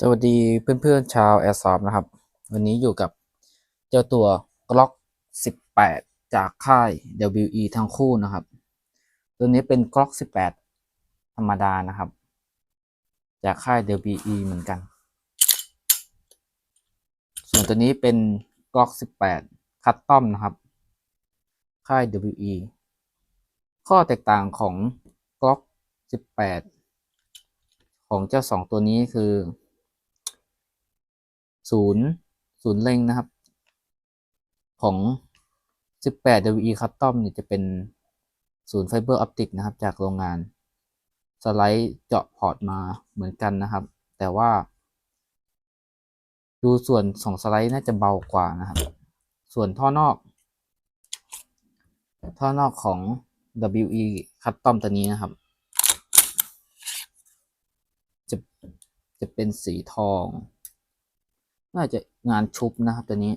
สวัสดีเพื่อนๆชาวแอร์ซอฟนะครับ วันนี้อยู่กับเจ้าตัว Glock 18 จากค่าย WE ทั้งคู่นะครับ ตัวนี้เป็น Glock 18 ธรรมดานะครับ จากค่าย WE เหมือนกัน ส่วนตัวนี้เป็น Glock 18 คัตตอมนะครับ ค่าย WE ข้อแตกต่างของ Glock 18 ของเจ้าสองตัวนี้คือ ศูนย์ศูนย์เล็งนะครับ ของ 18 WE Custom เนี่ยจะเป็นศูนย์ไฟเบอร์ออปติกนะครับ จากโรงงาน สไลด์เจาะพอร์ตมาเหมือนกันนะครับ แต่ว่า ดูส่วนของสไลด์น่าจะเบากว่านะครับ ส่วนท่อนอก ท่อนอกของ WE Custom ตัวนี้นะครับ จะจะเป็นสีทอง น่าจะงานชุบนะครับตัวนี้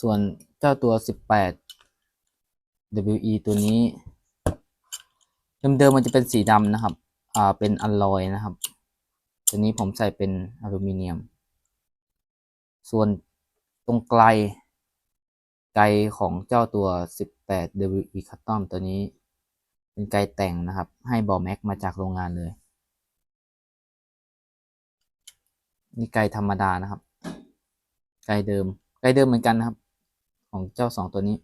ส่วนเจ้าตัว 18 WE ตัวนี้ เดิมๆมันจะเป็นสีดำนะครับ อ่า เป็นอลลอยนะครับ ตัวนี้ผมใส่เป็นอลูมิเนียม ส่วนตรงไกลไกลของเจ้าตัว 18 WE Custom ตัวนี้ เป็นไกแต่งนะครับ ให้บอแม็กมาจากโรงงานเลยนี่ไกธรรมดานะครับ ไกเดิม ไกเดิมเหมือนกันนะครับ ของเจ้าสองตัวนี้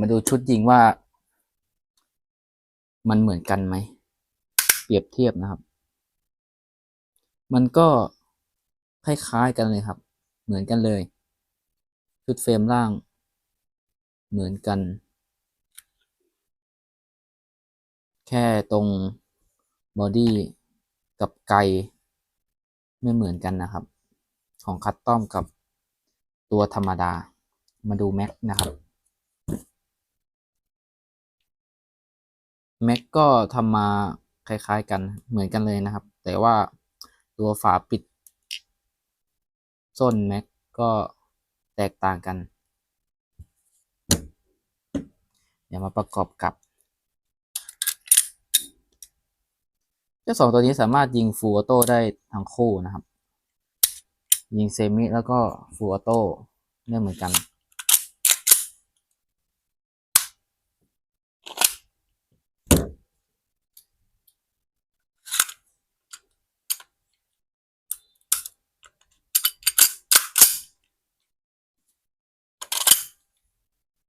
มาดูชุดยิงว่า มันเหมือนกันไหม เปรียบเทียบนะครับ มันก็คล้ายๆกันเลยครับ เหมือนกันเลย ชุดเฟรมล่าง เหมือนกัน แค่ตรงบอดี้กับไกไม่เหมือนกันนะครับ ของคัตตอมกับตัวธรรมดา มาดูแม็กนะครับ แม็กก็ทำมาคล้ายๆกันเหมือนกันเลยนะครับ แต่ว่าตัวฝาปิดส้นแม็กก็แตกต่างกัน เดี๋ยวมาประกอบกับเจ้าสองตัวนี้สามารถยิงฟูออโต้ได้ทั้งคู่นะครับ ยิงเซมิแล้วก็ฟูออโต้ได้เหมือนกัน